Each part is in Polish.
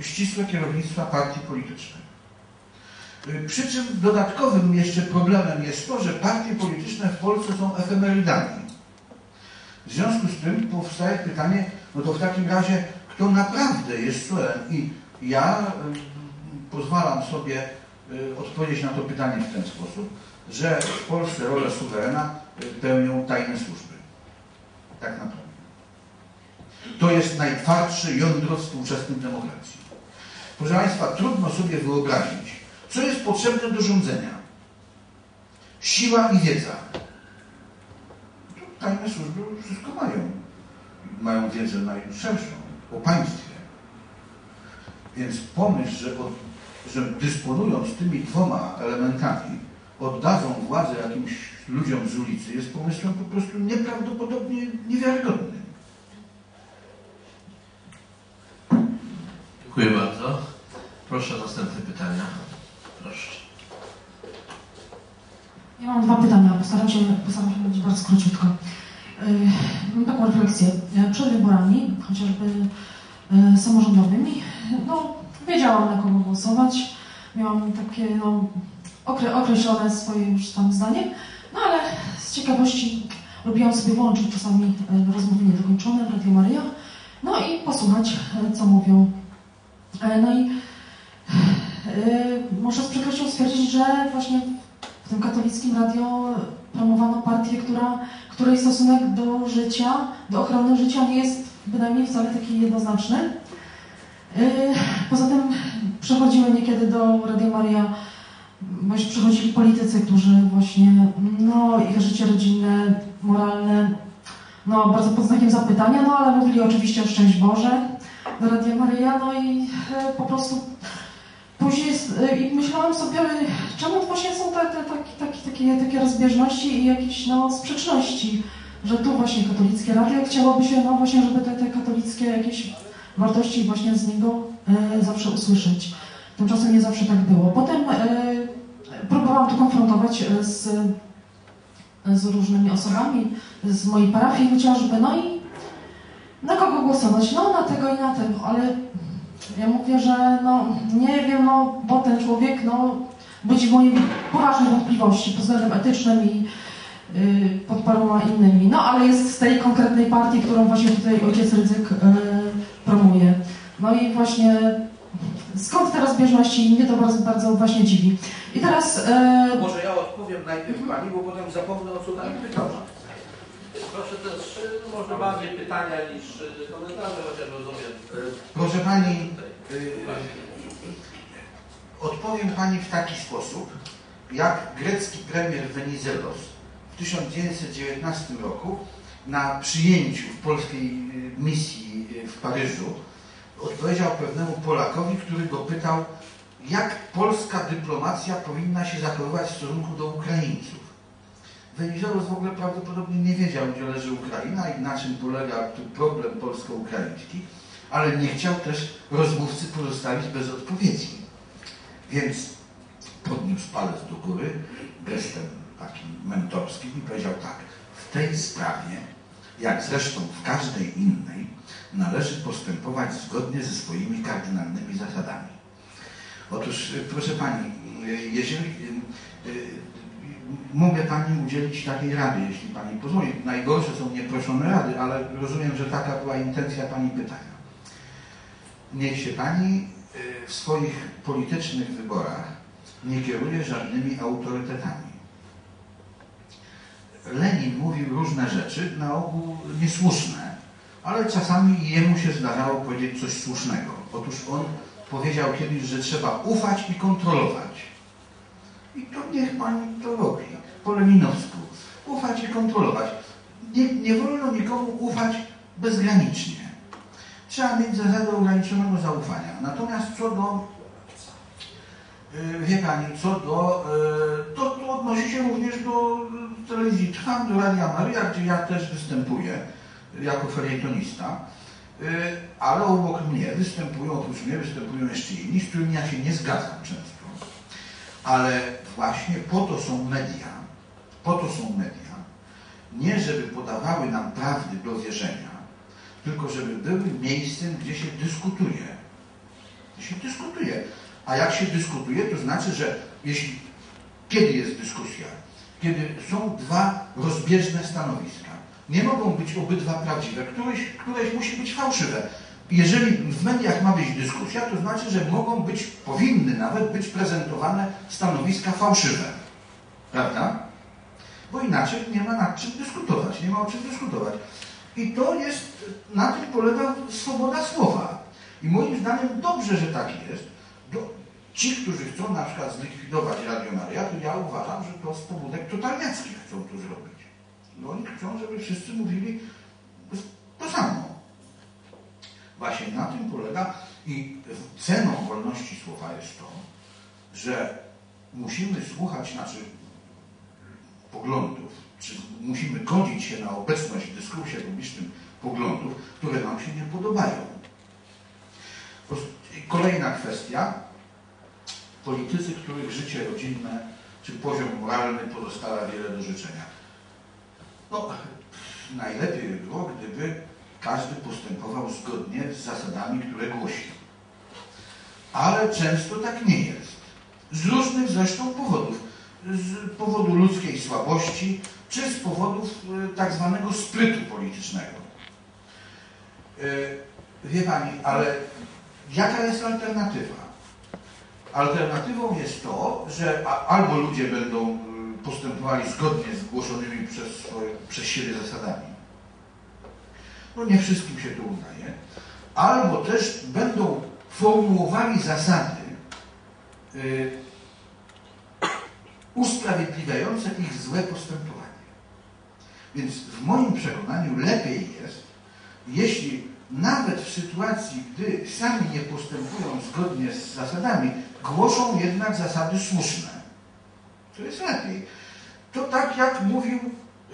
ścisłe kierownictwa partii politycznej. Przy czym dodatkowym jeszcze problemem jest to, że partie polityczne w Polsce są efemerydami. W związku z tym powstaje pytanie, no to w takim razie, kto naprawdę jest suwerenem? I ja y, pozwalam sobie y, odpowiedzieć na to pytanie w ten sposób, że w Polsce rolę suwerena y, pełnią tajne służby. Tak naprawdę. To jest najtwardsze jądro współczesnej demokracji. Proszę Państwa, trudno sobie wyobrazić, co jest potrzebne do rządzenia. Siła i wiedza. Tajne służby wszystko mają. Mają wiedzę najszerszą o państwie. Więc pomysł, że, od, że dysponując tymi dwoma elementami oddadzą władzę jakimś ludziom z ulicy jest pomysłem po prostu nieprawdopodobnie niewiarygodnym. Dziękuję bardzo. Proszę o następne pytania. Proszę. Ja mam dwa pytania, postaram się, postaram się powiedzieć bardzo króciutko. Yy, mam taką refleksję. Przed wyborami, chociażby yy, samorządowymi, no, wiedziałam na kogo głosować. Miałam takie no, okre, określone swoje już tam zdanie, no ale z ciekawości lubiłam sobie włączyć czasami rozmowy niedokończone w Radio Maryja, no i posłuchać, co mówią. No i muszę z przykrością stwierdzić, że właśnie w tym katolickim radio promowano partię, która, której stosunek do życia, do ochrony życia nie jest bynajmniej wcale taki jednoznaczny. Poza tym przechodziły niekiedy do Radio Maria, właśnie przychodzili politycy, którzy właśnie, no ich życie rodzinne, moralne, no bardzo pod znakiem zapytania, no ale mówili oczywiście o szczęść Boże do Radia Maryja, no i po prostu Później y, i myślałam sobie, czemu właśnie są te, te, takie, takie, takie rozbieżności i jakieś no, sprzeczności, że tu właśnie katolickie radio chciałoby się, no właśnie, żeby te, te katolickie jakieś wartości właśnie z niego e, zawsze usłyszeć. Tymczasem nie zawsze tak było. Potem e, próbowałam to konfrontować z, z różnymi osobami z mojej parafii chociażby, no i na kogo głosować? No na tego i na tego, ale ja mówię, że no nie wiem, no bo ten człowiek no budzi moje poważne wątpliwości pod względem etycznym i yy, pod paroma innymi. No ale jest z tej konkretnej partii, którą właśnie tutaj ojciec Rydzyk yy, promuje. No i właśnie skąd te rozbieżności? Mnie to bardzo, bardzo właśnie dziwi. I teraz... Yy... Może ja odpowiem najpierw Pani, bo potem zapomnę o co Pani pytała. Proszę też, y, może bardziej pytania niż y, komentarze, chociaż rozumiem. Proszę Pani, y, odpowiem Pani w taki sposób, jak grecki premier Venizelos w 1919 roku na przyjęciu w polskiej misji w Paryżu odpowiedział pewnemu Polakowi, który go pytał, jak polska dyplomacja powinna się zachowywać w stosunku do Ukraińców. Wenizelos w ogóle prawdopodobnie nie wiedział, gdzie leży Ukraina i na czym polega problem polsko-ukraiński, ale nie chciał też rozmówcy pozostawić bez odpowiedzi. Więc podniósł palec do góry gestem takim mentorskim i powiedział tak, w tej sprawie, jak zresztą w każdej innej, należy postępować zgodnie ze swoimi kardynalnymi zasadami. Otóż, proszę Pani, jeżeli mogę Pani udzielić takiej rady, jeśli Pani pozwoli. Najgorsze są nieproszone rady, ale rozumiem, że taka była intencja Pani pytania. Niech się Pani y, w swoich politycznych wyborach nie kieruje żadnymi autorytetami. Lenin mówił różne rzeczy, na ogół niesłuszne, ale czasami jemu się zdarzało powiedzieć coś słusznego. Otóż on powiedział kiedyś, że trzeba ufać i kontrolować. I to niech pani to robi, po leninowsku. Ufać i kontrolować. Nie, nie wolno nikomu ufać bezgranicznie. Trzeba mieć zasadę ograniczonego zaufania. Natomiast co do, yy, wie pani, co do, yy, to, to odnosi się również do telewizji Trwam, do Radia Maria, gdzie ja też występuję jako felietonista. Ale obok mnie występują, oprócz mnie występują jeszcze inni, z którymi ja się nie zgadzam często. Ale właśnie po to są media, po to są media, nie żeby podawały nam prawdy do wierzenia, tylko żeby były miejscem, gdzie się dyskutuje. się dyskutuje. A jak się dyskutuje, to znaczy, że jeśli kiedy jest dyskusja? Kiedy są dwa rozbieżne stanowiska. Nie mogą być obydwa prawdziwe, któreś, któreś musi być fałszywe. Jeżeli w mediach ma być dyskusja, to znaczy, że mogą być, powinny nawet być prezentowane stanowiska fałszywe. Prawda? Bo inaczej nie ma nad czym dyskutować, nie ma o czym dyskutować. I to jest, na tym polega swoboda słowa. I moim zdaniem dobrze, że tak jest. Ci, którzy chcą na przykład zlikwidować Radio Maria, to ja uważam, że to z pobudek totaliackich chcą to zrobić. No oni chcą, żeby wszyscy mówili to samo. Właśnie na tym polega i ceną wolności słowa jest to, że musimy słuchać, znaczy poglądów, czy musimy godzić się na obecność w dyskursie publicznym poglądów, które nam się nie podobają. Kolejna kwestia. Politycy, których życie rodzinne czy poziom moralny pozostawia wiele do życzenia. No, najlepiej by było, gdyby każdy postępował zgodnie z zasadami, które głosi. Ale często tak nie jest. Z różnych zresztą powodów. Z powodu ludzkiej słabości, czy z powodów e, tak zwanego sprytu politycznego. E, wie Pani, ale jaka jest alternatywa? Alternatywą jest to, że albo ludzie będą e, postępowali zgodnie z głoszonymi przez, swoje, przez siebie zasadami. No nie wszystkim się to udaje. Albo też będą formułowali zasady usprawiedliwiające ich złe postępowanie. Więc w moim przekonaniu lepiej jest, jeśli nawet w sytuacji, gdy sami nie postępują zgodnie z zasadami, głoszą jednak zasady słuszne. To jest lepiej. To tak jak mówił,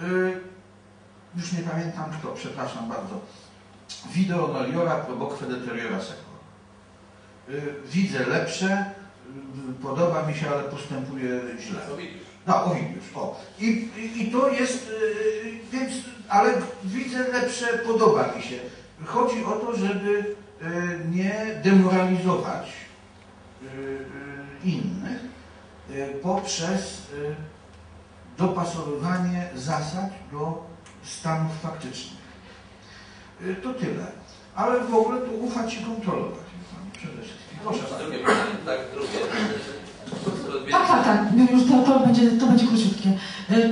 yy, już nie pamiętam kto, przepraszam bardzo, Video meliora proboque deteriora seco. Yy, widzę lepsze, podoba mi się, ale postępuje źle. No, Ovidiusz, o. I, i, I, to jest, yy, więc, ale widzę lepsze, podoba mi się. Chodzi o to, żeby yy, nie demoralizować yy, innych poprzez dopasowywanie zasad do stanów faktycznych. To tyle. Ale w ogóle tu ufać i kontrolować. Przede wszystkim. Proszę. Drugie. Tak, tak. Już to, to, będzie, to będzie króciutkie.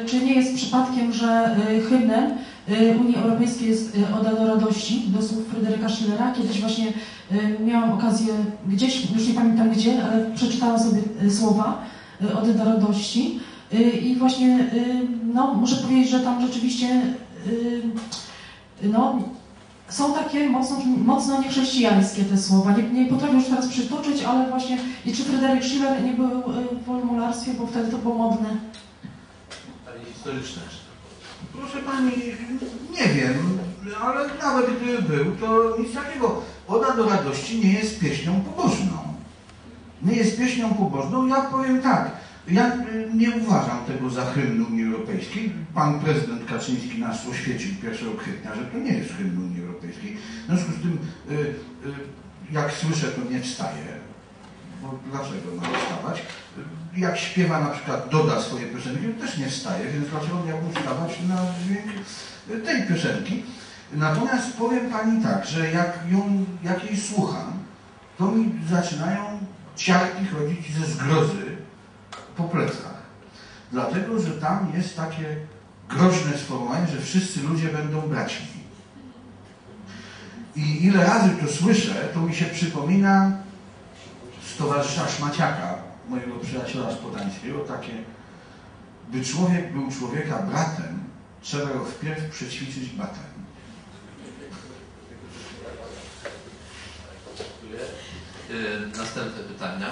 Czy nie jest przypadkiem, że hymnem Unii Europejskiej jest Oda do radości, do słów Fryderyka Schillera? Kiedyś właśnie miałam okazję gdzieś, już nie pamiętam gdzie, ale przeczytałam sobie słowa Ody do radości. I właśnie, no, muszę powiedzieć, że tam rzeczywiście no, są takie mocno, mocno niechrześcijańskie te słowa. Nie, nie potrafię już teraz przytoczyć, ale właśnie i czy Fryderyk Schiller nie był w formularstwie, bo wtedy to było modne. Ale historyczne. Proszę Pani, nie wiem, ale nawet gdyby był, to nic takiego. Oda do radości nie jest pieśnią pobożną. Nie jest pieśnią pobożną, ja powiem tak. Ja y, nie uważam tego za hymn Unii Europejskiej. Pan prezydent Kaczyński nas oświecił 1 kwietnia, że to nie jest hymn Unii Europejskiej. W związku z tym, y, y, jak słyszę, to nie wstaję. Bo dlaczego ma wstawać? Jak śpiewa na przykład, doda swoje piosenki, to też nie wstaje, więc dlaczego miałbym wstawać na dźwięk tej piosenki? Natomiast powiem Pani tak, że jak, ją, jak jej słucham, to mi zaczynają ciarki chodzić ze zgrozy po plecach. Dlatego, że tam jest takie groźne sformułowanie, że wszyscy ludzie będą braćmi. I ile razy to słyszę, to mi się przypomina z towarzysza Szmaciaka, mojego przyjaciela z Podańskiego, takie by człowiek był człowieka bratem, trzeba go wpierw przećwiczyć batem. Yy, następne pytania.